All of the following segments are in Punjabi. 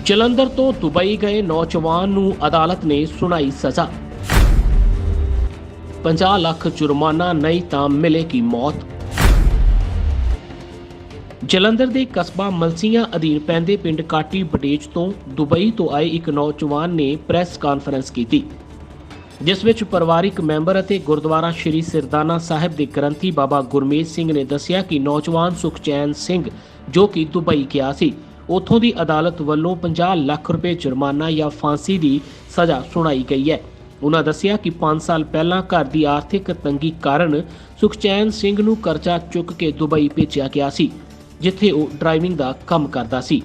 ਜਲੰਧਰ ਤੋਂ ਦੁਬਈ ਗਏ ਨੌਜਵਾਨ ਨੂੰ ਅਦਾਲਤ ਨੇ ਸੁਣਾਈ ਸਜ਼ਾ। 50 ਲੱਖ ਜੁਰਮਾਨਾ ਨਹੀਂ ਤਾਂ ਮਿਲੇਗੀ ਮੌਤ। ਜਲੰਧਰ ਦੇ ਕਸਬਾ ਮਲਸੀਆਂ ਅਧੀਨ ਪੈਂਦੇ ਪਿੰਡ ਕਾਟੀ ਬਟੇਜ ਤੋਂ ਦੁਬਈ ਤੋਂ ਆਏ ਇੱਕ ਨੌਜਵਾਨ ਨੇ ਪ੍ਰੈਸ ਕਾਨਫਰੰਸ ਕੀਤੀ, ਜਿਸ ਵਿੱਚ ਪਰਿਵਾਰਿਕ ਮੈਂਬਰ ਅਤੇ ਗੁਰਦੁਆਰਾ ਸ਼੍ਰੀ ਸਿਰਦਾਨਾ ਸਾਹਿਬ ਦੇ ਗ੍ਰੰਥੀ ਬਾਬਾ ਗੁਰਮੇਜ ਸਿੰਘ ਨੇ ਦੱਸਿਆ ਕਿ ਨੌਜਵਾਨ ਸੁਖਚੈਨ ਸਿੰਘ ਜੋ ਕਿ ਦੁਬਈ ਗਿਆ ਸੀ ਉਥੋਂ ਦੀ ਅਦਾਲਤ ਵੱਲੋਂ 50 ਲੱਖ ਰੁਪਏ ਜੁਰਮਾਨਾ ਜਾਂ ਫਾਂਸੀ ਦੀ ਸਜ਼ਾ ਸੁਣਾਈ ਗਈ ਹੈ। ਉਹਨਾਂ ਦੱਸਿਆ ਕਿ 5 ਸਾਲ ਪਹਿਲਾਂ ਘਰ ਦੀ ਆਰਥਿਕ ਤੰਗੀ ਕਾਰਨ ਸੁਖਚੈਨ ਸਿੰਘ ਨੂੰ ਕਰਜ਼ਾ ਚੁੱਕ ਕੇ ਦੁਬਈ ਭੇਜਿਆ ਗਿਆ ਸੀ, ਜਿੱਥੇ ਉਹ ਡਰਾਈਵਿੰਗ ਦਾ ਕੰਮ ਕਰਦਾ ਸੀ।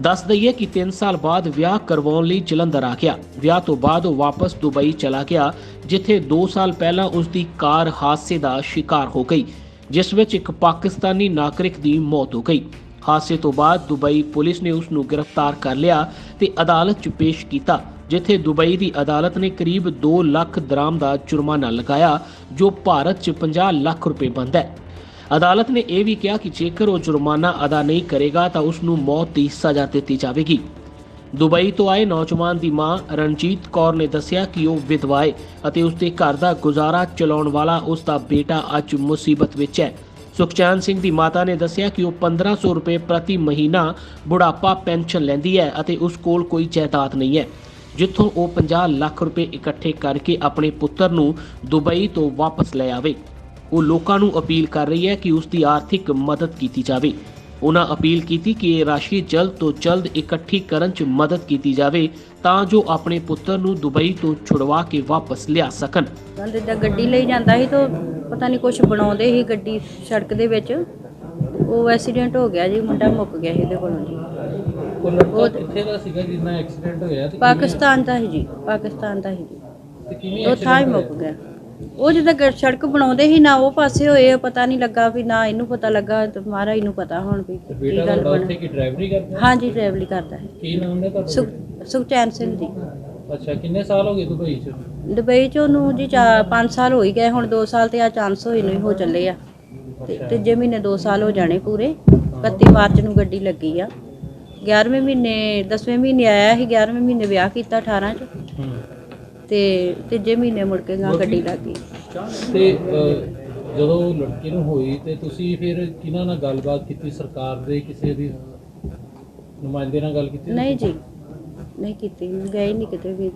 ਦੱਸ ਦਈਏ ਕਿ 3 ਸਾਲ ਬਾਅਦ ਵਿਆਹ ਕਰਵਾਉਣ ਲਈ ਜਲੰਧਰ ਆ ਗਿਆ। ਵਿਆਹ ਤੋਂ ਬਾਅਦ ਉਹ ਵਾਪਸ ਦੁਬਈ ਚਲਾ ਗਿਆ, ਜਿੱਥੇ 2 ਸਾਲ ਪਹਿਲਾਂ ਉਸ ਦੀ ਕਾਰ ਹਾਦਸੇ ਦਾ ਸ਼ਿਕਾਰ ਹੋ ਗਈ, ਜਿਸ ਵਿੱਚ ਇੱਕ ਪਾਕਿਸਤਾਨੀ ਨਾਗਰਿਕ ਦੀ ਮੌਤ ਹੋ ਗਈ। ਹਾਦਸੇ ਤੋਂ ਬਾਅਦ ਦੁਬਈ ਪੁਲਿਸ ਨੇ ਉਸ ਨੂੰ ਗ੍ਰਿਫਤਾਰ ਕਰ ਲਿਆ ਤੇ ਅਦਾਲਤ 'ਚ ਪੇਸ਼ ਕੀਤਾ, ਜਿੱਥੇ ਦੁਬਈ ਦੀ ਅਦਾਲਤ ਨੇ ਕਰੀਬ 2 ਲੱਖ ਦਰਾਮ ਦਾ ਜੁਰਮਾਨਾ ਲਗਾਇਆ, ਜੋ ਭਾਰਤ 'ਚ 50 ਲੱਖ ਰੁਪਏ ਬਣਦਾ ਹੈ। ਅਦਾਲਤ ਨੇ ਇਹ ਵੀ ਕਿਹਾ ਕਿ ਜੇਕਰ ਉਹ ਜੁਰਮਾਨਾ ਅਦਾ ਨਹੀਂ ਕਰੇਗਾ ਤਾਂ ਉਸ ਨੂੰ ਮੌਤ ਦੀ ਸਜ਼ਾ ਦਿੱਤੀ ਜਾਵੇਗੀ। ਦੁਬਈ ਤੋਂ ਆਏ ਨੌਜਵਾਨ ਦੀ ਮਾਂ ਰਣਜੀਤ ਕੌਰ ਨੇ ਦੱਸਿਆ ਕਿ ਉਹ ਵਿਧਵਾ ਹੈ ਅਤੇ ਉਸ ਦੇ ਘਰ ਦਾ ਗੁਜ਼ਾਰਾ ਚਲਾਉਣ ਵਾਲਾ ਉਸ ਦਾ ਬੇਟਾ ਅੱਜ ਮੁਸੀਬਤ ਵਿੱਚ ਹੈ। ਸੁਖਚੈਨ ਸਿੰਘ ਦੀ ਮਾਤਾ ਨੇ ਦੱਸਿਆ ਕਿ ਉਹ 1500 ਰੁਪਏ ਪ੍ਰਤੀ ਮਹੀਨਾ ਬੁਢਾਪਾ ਪੈਨਸ਼ਨ ਲੈਂਦੀ ਹੈ ਅਤੇ ਉਸ ਕੋਲ ਕੋਈ ਜਾਇਦਾਦ ਨਹੀਂ ਹੈ, ਜਿੱਥੋਂ ਉਹ 50 ਲੱਖ ਰੁਪਏ ਇਕੱਠੇ ਕਰਕੇ ਆਪਣੇ ਪੁੱਤਰ ਨੂੰ ਦੁਬਈ ਤੋਂ ਵਾਪਸ ਲੈ ਆਵੇ। ਉਹ ਲੋਕਾਂ ਨੂੰ ਅਪੀਲ ਕਰ ਰਹੀ ਹੈ ਕਿ ਉਸ ਦੀ ਆਰਥਿਕ ਮਦਦ ਕੀਤੀ ਜਾਵੇ। ਉਹਨਾਂ ਅਪੀਲ ਕੀਤੀ ਕਿ ਇਹ ਰਾਸ਼ੀ ਜਲਦ ਤੋਂ ਜਲਦ ਇਕੱਠੀ ਕਰਨ 'ਚ ਮਦਦ ਕੀਤੀ ਜਾਵੇ ਤਾਂ ਜੋ ਆਪਣੇ ਪੁੱਤਰ ਨੂੰ ਦੁਬਈ ਤੋਂ ਛੁਡਵਾ ਕੇ ਵਾਪਸ ਲਿਆ ਸਕਣ। ਜਦ ਗੱਡੀ ਲਈ ਜਾਂਦਾ ਸੀ ਤਾਂ ਪਤਾ ਨਹੀਂ ਕੁਝ ਬਣਾਉਂਦੇ ਸੀ ਗੱਡੀ ਸੜਕ ਦੇ ਵਿੱਚ। ਉਹ ਐਕਸੀਡੈਂਟ ਹੋ ਗਿਆ ਜੀ ਮੁੰਡਾ ਮੁੱਕ ਗਿਆ ਸੀ ਇਹਦੇ ਕੋਲੋਂ ਜੀ। ਉਹ ਲੜਕਾ ਉਹ ਤੇ- ਕਿੱਥੇ ਦਾ ਸੀਗਾ ਜਿੰਨਾ ਐਕਸੀਡੈਂਟ ਹੋਇਆ ਤੇ ਪਾਕਿਸਤਾਨ ਦਾ ਸੀ ਜੀ ਪਾਕਿਸਤਾਨ ਦਾ ਸੀ ਜੀ। ਕਿਵੇਂ- ਤੇ ਕਿਵੇਂ ਉਹ ਥਾਂ ਹੀ ਮੁੱਕ? ਗਿਆ। ਉਹ ਜਿੱਦਾਂ ਸੜਕ ਬਣਾਉਂਦੇ ਸੀ ਨਾ ਉਹ ਪਾਸੇ ਹੋਏ ਪਤਾ ਨਹੀਂ ਲੱਗਾ ਵੀ ਨਾ ਇਹਨੂੰ ਪਤਾ ਲੱਗਾ ਤੇ ਮਹਾਰਾਜ ਨੂੰ ਪਤਾ ਹੁਣ ਵੀ ਕੀ ਬੇਟਾ ਗੱਲ ਤੁਹਾਡਾ ਉੱਥੇ ਬਣ ਕੀ ਡਰਾਈਵਰੀ ਕਰਦਾ? ਹਾਂਜੀ ਡਰਾਈਵਰੀ ਕਰਦਾ ਹੈ। ਕੀ ਨਾਮ ਹੈ ਤੁਹਾਡਾ ਸੁਖ ਸੁਖਚੈਨ ਸਿੰਘ ਜੀ। ਅੱਛਾ ਕਿੰਨੇ ਸਾਲ ਹੋ ਗਏ ਦੁਬਈ ਚ? ਦੁਬਈ ਚ ਉਹਨੂੰ ਜੀ 5 ਸਾਲ ਹੋ ਹੀ ਗਏ ਹੁਣ 2 ਸਾਲ ਤੇ ਆ ਚਾਂਸ ਹੋਏ ਨੂੰ ਹੀ ਹੋ ਚੱਲੇ ਆ। ਤੇ ਤੀਜੇ ਮਹੀਨੇ 2 ਸਾਲ ਹੋ ਜਾਣੇ ਪੂਰੇ। 31 ਮਾਰਚ ਨੂੰ ਗੱਡੀ ਲੱਗੀ ਆ। 11ਵੇਂ ਮਹੀਨੇ 10ਵੇਂ ਮਹੀਨੇ ਆਇਆ ਸੀ 11ਵੇਂ ਮਹੀਨੇ ਵਿਆਹ ਕੀਤਾ 18 ਚ। ਹੂੰ ਤੇ ਤੀਜੇ ਮਹੀਨੇ ਮੁੜ ਕੇ ਗਾਂ ਗੱਡੀ ਲੱਗ ਗਈ। ਤੇ ਅਹ, ਜਦੋਂ ਲੜਕੀ ਨੂੰ ਹੋਈ ਤੇ ਤੁਸੀਂ ਫਿਰ ਕਿਹਨਾਂ ਨਾਲ ਗੱਲਬਾਤ ਕੀਤੀ? ਸਰਕਾਰ ਦੇ ਕਿਸੇ ਦੀ ਨੁਮਾਇੰਦੇ ਨਾਲ ਗੱਲ ਕੀਤੀ? ਨਹੀਂ ਜੀ ਨਹੀਂ ਕੀਤੀ। ਗਏ ਨਹੀਂ ਕਿਤੇ ਵੀ।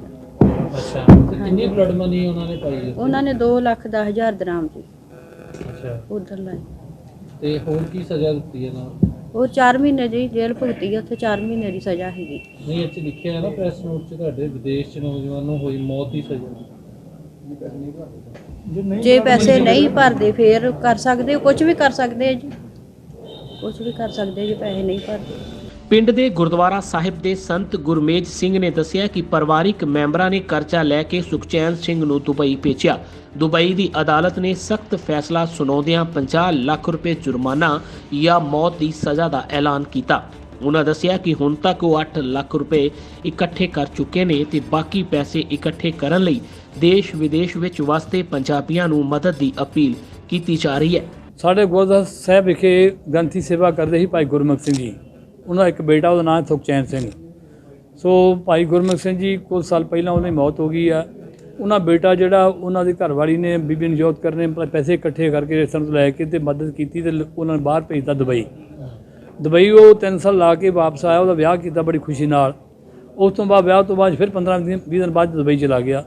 ਅੱਛਾ ਤੇ ਕਿੰਨੀ ਬਲੱਡ ਮਨੀ ਉਹਨਾਂ ਨੇ ਪਾਈ? ਉਹਨਾਂ ਨੇ 2 ਲੱਖ 10 ਹਜ਼ਾਰ ਦਰਾਮ ਜੀ ਅੱਛਾ। ਉਧਰ ਲਾਏ ਤੇ ਹੋਰ ਕੀ ਸਜ਼ਾ ਦਿੱਤੀ ਇਹਨਾਂ ਨੂੰ? ਉਹ 4 ਮਹੀਨੇ ਜੀ ਜੇਲ੍ਹ ਭੁਗਤੀ ਆ, ਉੱਥੇ 4 ਮਹੀਨੇ ਦੀ ਸਜ਼ਾ ਹੈਗੀ। ਨਹੀਂ ਇੱਥੇ ਲਿਖਿਆ ਹੈ ਨਾ ਪ੍ਰੈਸ ਨੋਟ 'ਚ ਤੁਹਾਡੇ ਵਿਦੇਸ਼ 'ਚ ਨੌਜਵਾਨ ਨੂੰ ਹੋਈ ਮੌਤ ਦੀ ਸਜ਼ਾ। ਜੇ ਪੈਸੇ ਨਹੀਂ ਭਰਦੇ ਫੇਰ ਕਰ ਸਕਦੇ ਕੁਝ ਵੀ ਕਰ ਸਕਦੇ ਆ ਜੀ। ਕੁਝ ਵੀ ਕਰ ਸਕਦੇ ਜੇ ਪੈਸੇ ਨਹੀਂ ਭਰਦੇ। ਪਿੰਡ ਦੇ ਗੁਰਦੁਆਰਾ ਸਾਹਿਬ ਦੇ ਸੰਤ ਗੁਰਮੇਜ ਸਿੰਘ ਨੇ ਦੱਸਿਆ ਕਿ ਪਰਿਵਾਰਿਕ ਮੈਂਬਰਾਂ ਨੇ ਕਰਜ਼ਾ ਲੈ ਕੇ ਸੁਖਚੈਨ ਸਿੰਘ ਨੂੰ ਦੁਬਈ ਭੇਜਿਆ। ਦੁਬਈ ਦੀ ਅਦਾਲਤ ਨੇ ਸਖਤ ਫੈਸਲਾ ਸੁਣਾਉਂਦਿਆਂ 50 ਲੱਖ ਰੁਪਏ ਜੁਰਮਾਨਾ ਜਾਂ ਮੌਤ ਦੀ ਸਜ਼ਾ ਦਾ ਐਲਾਨ ਕੀਤਾ। ਉਹਨਾਂ ਦੱਸਿਆ ਕਿ ਹੁਣ ਤੱਕ ਉਹ 8 ਲੱਖ ਰੁਪਏ ਇਕੱਠੇ ਕਰ ਚੁੱਕੇ ਨੇ ਤੇ ਬਾਕੀ ਪੈਸੇ ਇਕੱਠੇ ਕਰਨ ਲਈ ਦੇਸ਼ ਵਿਦੇਸ਼ ਵਿੱਚ ਵਸਦੇ ਪੰਜਾਬੀਆਂ ਨੂੰ ਮਦਦ ਦੀ ਅਪੀਲ ਕੀਤੀ ਜਾ ਰਹੀ ਹੈ। ਸਾਡੇ ਗੁਰਦੁਆਰਾ ਸਾਹਿਬ ਵਿਖੇ ਗ੍ਰੰਥੀ ਸੇਵਾ ਕਰਦੇ ਸੀ ਭਾਈ ਗੁਰਮੁਖ ਸਿੰਘ ਜੀ ਉਹਨਾਂ ਦਾ ਇੱਕ ਬੇਟਾ, ਉਹਦਾ ਨਾਮ ਸੁਖਚੈਨ ਸਿੰਘ। ਸੋ ਭਾਈ ਗੁਰਮੁਖ ਸਿੰਘ ਜੀ, ਕੁਝ ਸਾਲ ਪਹਿਲਾਂ ਉਹਨਾਂ ਦੀ ਮੌਤ ਹੋ ਗਈ ਆ। ਉਹਨਾਂ ਬੇਟਾ ਜਿਹੜਾ, ਉਹਨਾਂ ਦੀ ਘਰਵਾਲੀ ਨੇ ਬੀਬੀ ਨਜੋਤ ਕਰਨੇ ਪੈਸੇ ਇਕੱਠੇ ਕਰਕੇ ਰਿਸ਼ਤੇਦਾਰਾਂ ਤੋਂ ਲੈ ਕੇ ਤੇ ਮਦਦ ਕੀਤੀ ਤੇ ਲ- ਉਹਨਾਂ ਨੂੰ ਬਾਹਰ ਭੇਜਤਾ ਦੁਬਈ। ਦੁਬਈ ਉਹ 3 ਸਾਲ ਲਾ ਕੇ ਵਾਪਸ ਆਇਆ, ਉਹਦਾ ਵਿਆਹ ਕੀਤਾ ਬੜੀ ਖੁਸ਼ੀ ਨਾਲ। ਉਸ ਤੋਂ ਬਾਅਦ, ਵਿਆਹ ਤੋਂ ਬਾਅਦ ਫਿਰ 15 ਦਿਨ 20 ਦਿਨ ਬਾਅਦ ਦੁਬਈ ਚਲਾ ਗਿਆ।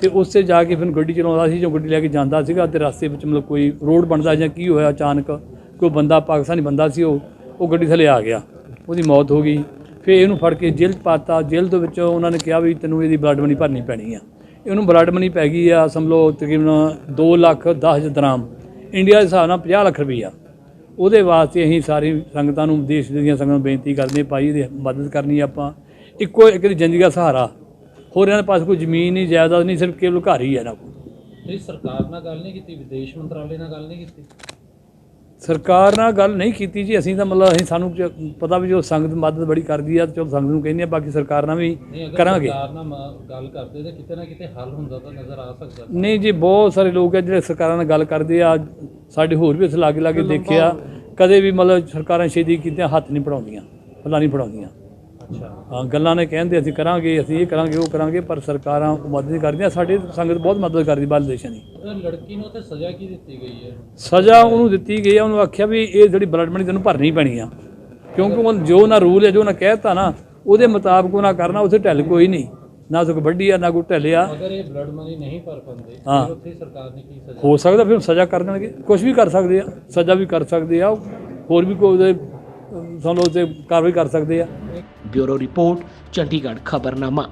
ਤੇ ਉਸੇ ਜਾ ਕੇ ਫਿਰ ਗੱਡੀ ਚਲਾਉਂਦਾ ਸੀ, ਜੋ ਗੱਡੀ ਲੈ ਕੇ ਜਾਂਦਾ ਸੀਗਾ ਤੇ ਰਸਤੇ ਵਿੱਚ ਮਤਲਬ ਕੋਈ ਰੋਡ ਬਣਦਾ ਜਾਂ ਕੀ ਹੋਇਆ ਅਚਾਨਕ, ਕੋਈ ਬੰਦਾ ਪਾਕਿਸਤਾਨੀ ਬੰਦਾ ਸੀ ਉਹ ਉਹ ਗੱਡੀ ਥੱਲੇ ਆ ਗਿਆ। ਉਹਦੀ ਮੌਤ ਹੋ ਗਈ। ਫਿਰ ਇਹਨੂੰ ਫੜ ਕੇ ਜੇਲ੍ਹ 'ਚ ਪਾਤਾ। ਜੇਲ੍ਹ ਦੇ ਵਿੱਚੋਂ ਉਹਨਾਂ ਨੇ ਕਿਹਾ ਵੀ ਤੈਨੂੰ ਇਹਦੀ ਬਲੱਡ ਮਨੀ ਭਰਨੀ ਪੈਣੀ ਆ। ਇਹਨੂੰ ਬਲੱਡ ਮਨੀ ਪੈ ਗਈ ਆ ਸਮਝ ਲਓ ਤਕਰੀਬਨ 2 ਲੱਖ 10 ਹਜ਼ਾਰ ਦਰਾਮ। ਇੰਡੀਆ ਦੇ ਹਿਸਾਬ ਨਾਲ 50 ਲੱਖ ਰੁਪਈਆ। ਉਹਦੇ ਵਾਸਤੇ ਅਸੀਂ ਸਾਰੀ ਸੰਗਤਾਂ ਨੂੰ ਦੇਸ਼ ਦੀਆਂ ਸੰਗਤਾਂ ਨੂੰ ਬੇਨਤੀ ਕਰਦੇ ਹਾਂ, ਭਾਈ ਇਹਦੀ ਮਦਦ ਕਰਨੀ ਆਪਾਂ। ਇੱਕੋ ਇੱਕ ਦੀ ਜ਼ਿੰਦਗੀ ਦਾ ਸਹਾਰਾ। ਹੋਰ ਇਹਨਾਂ ਦੇ ਪਾਸ ਕੋਈ ਜ਼ਮੀਨ ਨਹੀਂ ਜਾਇਦਾਦ ਨਹੀਂ ਸਿਰਫ ਕੇਵਲ ਘਰ ਹੀ ਹੈ ਨਾ ਨਹੀਂ ਸਰਕਾਰ ਨਾਲ ਗੱਲ ਨਹੀਂ ਕੀਤੀ ਵਿਦੇਸ਼ ਮੰਤਰਾਲੇ ਨਾਲ ਗੱਲ ਨਹੀਂ ਕੀਤੀ। ਸਰਕਾਰ ਨਾਲ ਗੱਲ ਨਹੀਂ ਕੀਤੀ ਜੀ ਅਸੀਂ ਤਾਂ ਮਤਲਬ ਅਸੀਂ ਸਾਨੂੰ ਜ- ਪਤਾ ਵੀ ਜੋ ਸੰਗਤ ਮਦਦ ਬੜੀ ਕਰਦੀ ਆ ਚਲੋ ਸੰਗਤ ਨੂੰ ਕਹਿੰਦੇ ਆ ਬਾਕੀ ਸਰਕਾਰ ਨਾਲ ਵੀ ਨਹੀਂ ਅਗਰ ਕਰਾਂਗੇ। ਸਰਕਾਰ ਨਾਲ ਮ- ਗੱਲ ਕਰਦੇ ਤਾਂ ਕਿਤੇ ਨਾ ਕਿਤੇ ਹੱਲ ਹੁੰਦਾ ਤਾਂ ਨਜ਼ਰ ਆ ਸਕਦਾ। ਨਹੀਂ ਜੀ ਬਹੁਤ ਸਾਰੇ ਲੋਕ ਆ ਜਿਹੜੇ ਸਰਕਾਰਾਂ ਨਾਲ ਗੱਲ ਕਰਦੇ ਆ ਸਾਡੇ ਹੋਰ ਵੀ ਇਸ ਲਾਗੇ ਲਾਗੇ ਦੇਖਿਆ ਕਦੇ ਵੀ ਮਤਲਬ ਸਰਕਾਰਾਂ ਛੇਤੀ ਕੀਤੀਆਂ ਹੱਥ ਨਹੀਂ ਪੜਾਉਂਦੀਆਂ ਪੱਲਾ ਨਹੀਂ ਪੜਾਉਂਦੀਆਂ ਹਾਂ ਗੱਲਾਂ ਨੇ ਕਹਿੰਦੇ ਅਸੀਂ ਕਰਾਂਗੇ ਅਸੀਂ ਇਹ ਕਰਾਂਗੇ ਉਹ ਕਰਾਂਗੇ ਪਰ ਸਰਕਾਰਾਂ ਮਦਦ ਨਹੀਂ ਕਰਦੀਆਂ। ਸਾਡੀ ਸੰਗਤ ਬਹੁਤ ਮਦਦ ਕਰਦੀ ਬਾਹਰਲੇ ਦੇਸ਼ਾਂ ਦੀ। ਲੜਕੀ ਨੂੰ ਤੇ ਸਜ਼ਾ ਕੀ ਦਿੱਤੀ ਗਈ ਹੈ? ਸਜ਼ਾ ਉਹਨੂੰ ਦਿੱਤੀ ਗਈ ਆ ਉਹਨੂੰ ਆਖਿਆ ਵੀ ਇਹ ਜਿਹੜੀ ਬਲੱਡ ਮਨੀ ਤੈਨੂੰ ਭਰਨੀ ਪੈਣੀ ਆ। ਕਿਉਂਕਿ ਉਹ ਜੋ ਨਾ ਰੂਲ ਹੈ ਜੋ ਨਾ ਕਹਿਤਾ ਨਾ ਉਹਦੇ ਮੁਤਾਬਕ ਉਹ ਨਾ ਕਰਨਾ ਉੱਥੇ ਢਿੱਲ ਕੋਈ ਨਹੀਂ। ਨਾ ਕੋਈ ਵੱਡੀ ਆ ਨਾ ਕੋਈ ਢਿੱਲ ਆ। ਅਗਰ ਇਹ ਬਲੱਡ ਮਨੀ ਨਹੀਂ ਭਰ ਪਾਉਂਦੇ ਹਾਂ। ਫਿਰ ਉੱਥੇ ਸਰਕਾਰ ਨੇ ਕੀ ਸਜ਼ਾ ਹੋ ਸਕਦਾ ਫਿਰ ਸਜ਼ਾ ਕਰ ਦੇਣਗੇ। ਕੁਝ ਵੀ ਕਰ ਸਕਦੇ ਆ ਸਜ਼ਾ ਵੀ ਕਰ ਸਕਦੇ ਆ। ਹੋਰ ਵੀ ਕੋਈ ਉਹਦੇ ਲਓ ਤੇ ਕਾਰਵਾਈ ਕਰ ਸਕਦੇ ਆ। Bureau report Chandigarh ਖਬਰਨਾਮਾ।